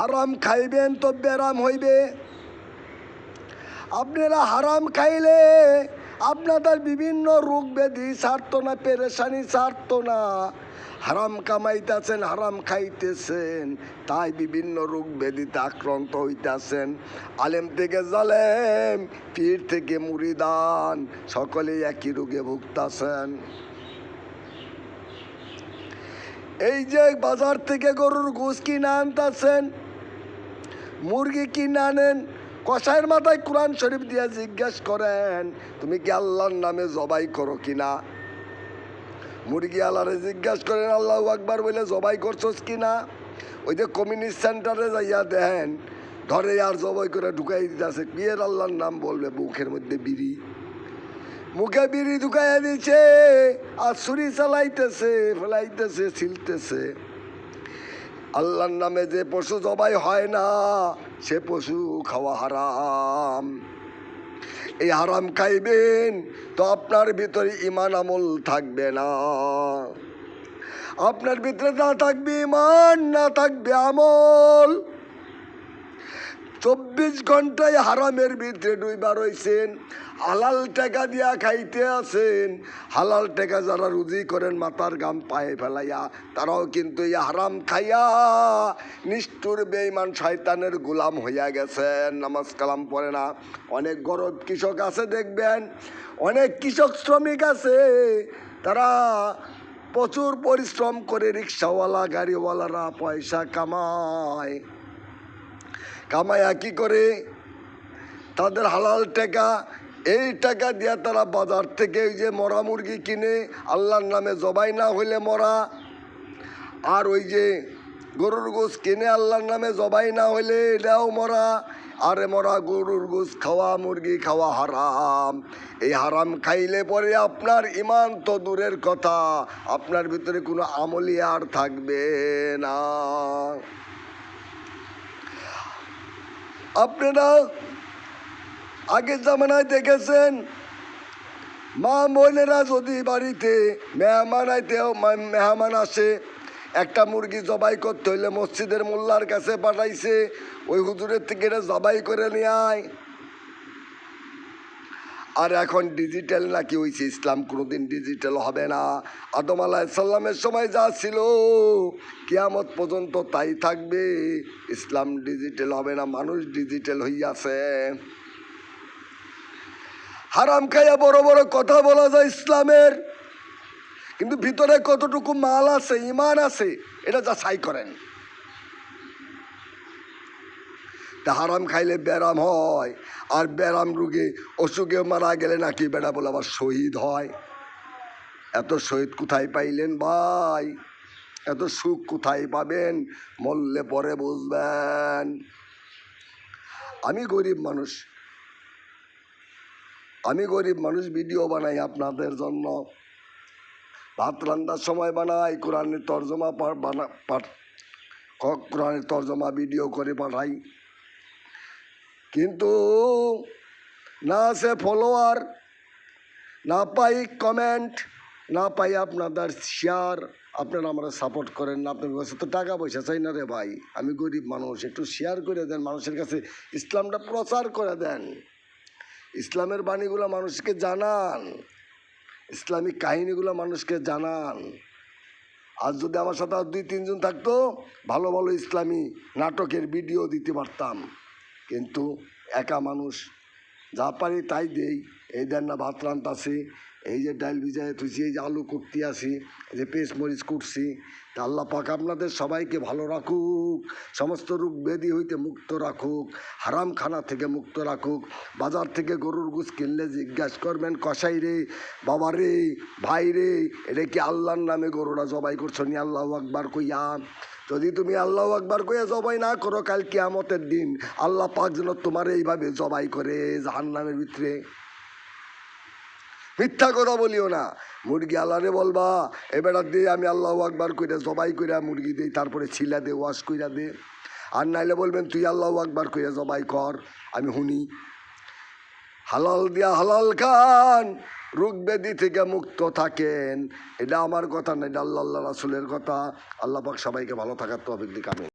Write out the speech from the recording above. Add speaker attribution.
Speaker 1: হারাম খাইবেন তো ব্যারাম হইবে। আপনারা হারাম খাইলে আপনাদের বিভিন্ন রোগ ব্যাধি ছাড়ত না, পেরেশানি ছাড়ত না। হারাম কামাইতেছেন, হারাম খাইতেছেন, তাই বিভিন্ন রোগ ব্যাধিতে আক্রান্ত হইতেছেন। আলেম থেকে জালেম, পীর থেকে মুড়িদান সকলেই একই রোগে ভুগতাছেন। এই যে বাজার থেকে গরুর গোস কিনে আনতেছেন মুরগি কিনে আনেন কষাইয়ের মাথায় কোরআন শরীফ দিয়ে জিজ্ঞেস করেন, তুমি কি আল্লাহর নামে জবাই করো কিনা? মুরগি আল্লাহরে জিজ্ঞেস করেন, আল্লাহ আকবার বলে জবাই করছোস কিনা? ওই যে কমিউনিস্ট সেন্টারে যাইয়া দেন ধরে আর জবাই করে ঢুকাই দিতেছে, বিয়ের আল্লাহর নাম বলবে মুখের মধ্যে বিড়ি। মুখে বিড়ি ঢুকাইয়া দিছে, আর ছুরি চালাইতেছে, ফেলাইতেছে, ছিলতেছে। আল্লাহর নামে যে পশু জবাই হয় না, সে পশু খাওয়া হারাম। এই হারাম খাইবেন তো আপনার ভিতরে ইমান আমল থাকবে না। আপনার ভিতরে না থাকবে ইমান না থাকবে আমল। চব্বিশ ঘন্টায় হারামের ভিতরে ডুইবা রয়েছেন হালাল টাকা দিয়া খাইতে আছেন। হালাল টেকা যারা রুজি করেন, মাথার গাম পায়ে ফেলাইয়া, তারাও কিন্তু এই হারাম খাইয়া নিষ্ঠুর বেইমান শয়তানের গোলাম হইয়া গেছেন। নামাজ কালাম পড়ে না। অনেক গরব কৃষক আছে, দেখবেন। অনেক কৃষক শ্রমিক আছে। তারা প্রচুর পরিশ্রম করে রিক্সাওয়ালা, গাড়িওয়ালারা পয়সা কামায়। কামায়া কি করে? তাদের হালাল টাকা, এই টাকা দিয়া তারা বাজার থেকে ওই যে মরা মুরগি কিনে আল্লাহর নামে জবাই না হইলে মরা। আর ওই যে গরুর গোস কিনে আল্লাহর নামে জবাই না হইলে এটাও মরা। আরে মরা গরুর গোস খাওয়া, মুরগি খাওয়া হারাম। এই হারাম খাইলে পরে আপনার ইমান তো দূরের কথা। আপনার ভিতরে কোনো আমলি আর থাকবে না। আপনারা আগের জামানায় দেখেছেন, মা মহিলারা যদি বাড়িতে মেহমান আইতেও মেহমান আসে, একটা মুরগি জবাই করতে হইলে মসজিদের মোল্লার কাছে পাঠাইছে, ওই হুজুরের থেকে এটা জবাই করে নিয়ে আয়। আর এখন ডিজিটাল নাকি হয়েছে ইসলাম কোনোদিন ডিজিটাল হবে না। আদম আলাহিসাল্লামের সময় যা ছিল, কিয়ামত পর্যন্ত তাই থাকবে। ইসলাম ডিজিটাল হবে না, মানুষ ডিজিটাল হইয়াছে। হারাম খাইয়া বড় বড় কথা বলা যায় ইসলামের। কিন্তু ভিতরে কতটুকু মাল আছে, ইমান আছে, এটা যা সাই করেন। তা হারাম খাইলে ব্যারাম হয়। আর ব্যারাম রুগে অসুখে মারা গেলে নাকি বেড়া বলে আবার শহীদ হয়। এত শহীদ কোথায় পাইলেন ভাই? এত সুখ কোথায় পাবেন? মরলে পরে বুঝবেন। আমি গরিব মানুষ। আমি গরিব মানুষ, ভিডিও বানাই আপনাদের জন্য। ভাত রান্নার সময় বানাই, কোরআনের তর্জমা কোরআনের তর্জমা ভিডিও করে পাঠাই। কিন্তু না আছে ফলোয়ার না পাই কমেন্ট না পাই আপনাদের শেয়ার আপনারা আমরা সাপোর্ট করেন না আপনার কাছে তো টাকা পয়সা চাই না রে ভাই। আমি গরিব মানুষ, একটু শেয়ার করে দেন, মানুষের কাছে ইসলামটা প্রচার করে দেন। ইসলামের বাণীগুলো মানুষকে জানান, ইসলামিক কাহিনীগুলো মানুষকে জানান। আর যদি আমার সাথে আর দুই, তিনজন থাকতো, ভালো ভালো ইসলামী নাটকের ভিডিও দিতে পারতাম। কিন্তু একা মানুষ, যা পারি তাই দেই। এই দেন না ভাত রান্তাছি, এই যে ডাল ভিজায় থুছি এই যে আলু কুটতে আসি যে পেস্ট মরিচ কুটছি, তা আল্লাহ পাক আপনাদের সবাইকে ভালো রাখুক, সমস্ত রোগ ব্যাধি হইতে মুক্ত রাখুক হারাম খানা থেকে মুক্ত রাখুক, বাজার থেকে গরুর গুছ কিনলে জিজ্ঞাসা করবেন, কসাই রে, বাবা রে, ভাই রে, এটা কি আল্লাহর নামে গরুরা জবাই করছ? নি আল্লাহ আকবার কইয়া যদি তুমি আল্লাহ আকবার কইয়া জবাই না করো, কাল কিয়ামতের দিন আল্লাহ পাক যেন তোমার এইভাবে জবাই করে জাহান্নামের ভিতরে। মিথ্যা কথা বলিও না। মুরগি আল্লাহরে বলবা এবার দিয়ে আমি আল্লাহ আকবার কইরা জবাই কইরা মুরগি দেই, তারপরে ছিলা দে, ওয়াশ কইরা দে। আর নাইলে বলবেন, তুই আল্লাহ আকবার কইরা জবাই কর, আমি শুনি হালাল দিয়া হালাল খান, রোগ ব্যাধি থেকে মুক্ত থাকেন। এটা আমার কথা না, এটা আল্লাহ আল্লাহ রাসুলের কথা। আল্লাহ পাক সবাইকে ভালো থাকার তো অভিজ্ঞ কামে